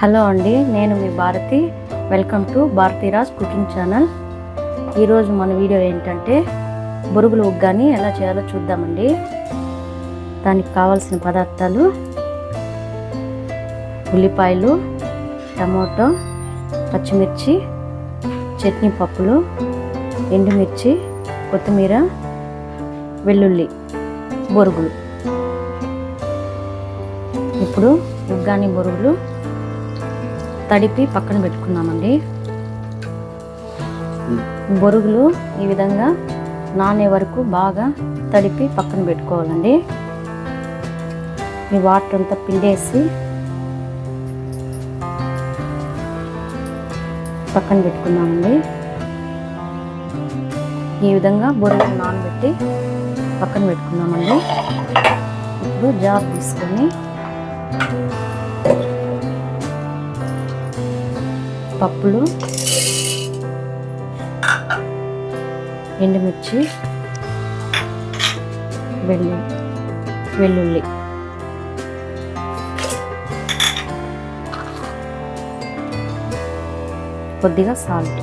Hello అండి నేను మీ Bharathi. Welcome to Bharathiraj cooking channel. ఈరోజు మన వీడియో ఏంటంటే బొరుగులు ఉగ్గాని ఎలా చేయాలో చూద్దామండి. దానికి కావాల్సిన పదార్థాలు ఉల్లిపాయలు టమోటో పచ్చిమిర్చి చట్నీ పప్పులు ఎండుమిర్చి కొత్తిమీర వెల్లుల్లి బొరుగులు. ఇప్పుడు ఉగ్గాని బొరుగులు తడిపి పక్కన పెట్టుకుందామండి. బొరుగులు ఈ విధంగా నానే వరకు బాగా తడిపి పక్కన పెట్టుకోవాలండి. ఈ వాటర్ అంతా పిండేసి పక్కన పెట్టుకుందామండి. ఈ విధంగా బొరుగులు నానబెట్టి పక్కన పెట్టుకుందామండి. ఇప్పుడు జార్ తీసుకొని పప్పులు ఎండుమిర్చి వెల్లు వెల్లుల్లి. కొద్దిగా సాల్ట్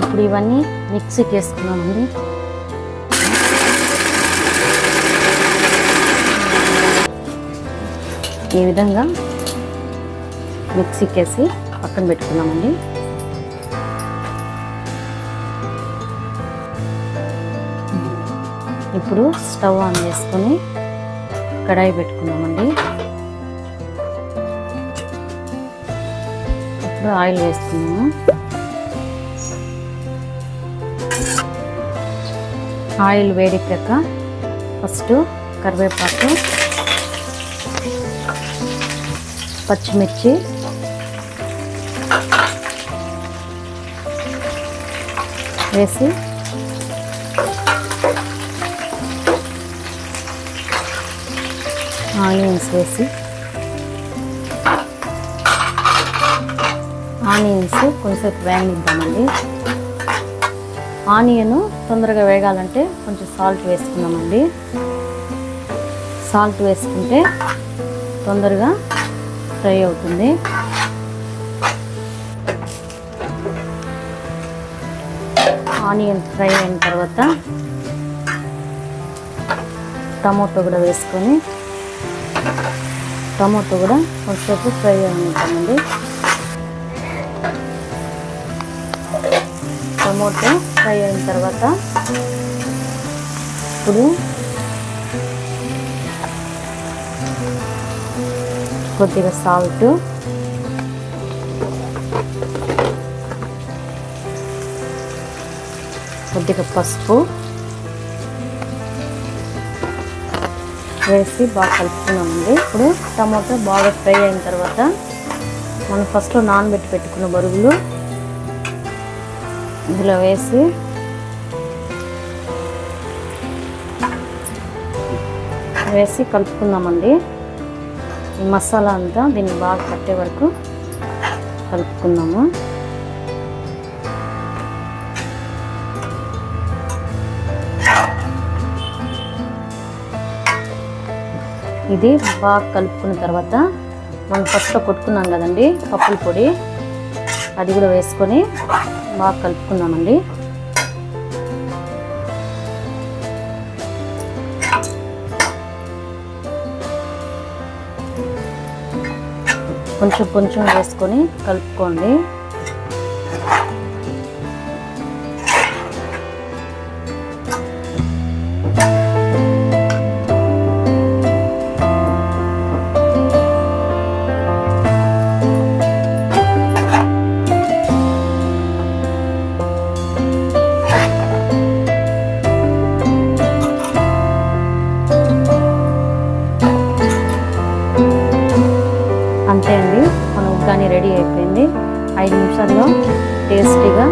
ఇప్పుడు ఇవన్నీ మిక్సీకి వేసుకున్నామండి ఈ విధంగా మిక్సీకి వేసి పక్కన పెట్టుకున్నామండి. ఇప్పుడు స్టవ్ ఆన్ చేసుకొని కడాయి పెట్టుకున్నామండి. ఇప్పుడు ఆయిల్ వేసుకున్నాము ఆయిల్ వేడెక్కాక ఫస్ట్ కరివేపాకు పచ్చిమిర్చి వేసి ఆనియన్స్ వేసి ఆనియన్స్ కొంచెంసేపు వేగనిద్దామండి. ఆనియన్ తొందరగా వేగాలంటే కొంచెం సాల్ట్ వేసుకున్నామండి సాల్ట్ వేసుకుంటే తొందరగా ఫ్రై అవుతుంది. ఆనియన్ ఫ్రై అయిన తర్వాత టమాటో కూడా వేసుకొని టమాటో కూడా కొంచెంసేపు ఫ్రై అయిపోతామండి టమాటో ఫ్రై అయిన తర్వాత ఇప్పుడు కొద్దిగా సాల్ట్ కొద్దిగా పసుపు వేసి బాగా కలుపుకున్నామండి. ఇప్పుడు టమాటో బాగా ఫ్రై అయిన తర్వాత మనం ఫస్ట్లో నానబెట్టి పెట్టుకున్న బరుగులు ఇందులో వేసి వేసి కలుపుకుందామండి. ఈ మసాలా అంతా దీన్ని బాగా పట్టే వరకు కలుపుకుందాము. ఇది బాగా కలుపుకున్న తర్వాత మనం ఫస్ట్లో కొట్టుకున్నాం కదండి పప్పుల పొడి. అది కూడా వేసుకొని బాగా కలుపుకున్నామండి. కొంచెం కొంచెం వేసుకొని కలుపుకోండి. ఐదు నిమిషాల్లో టేస్టీగా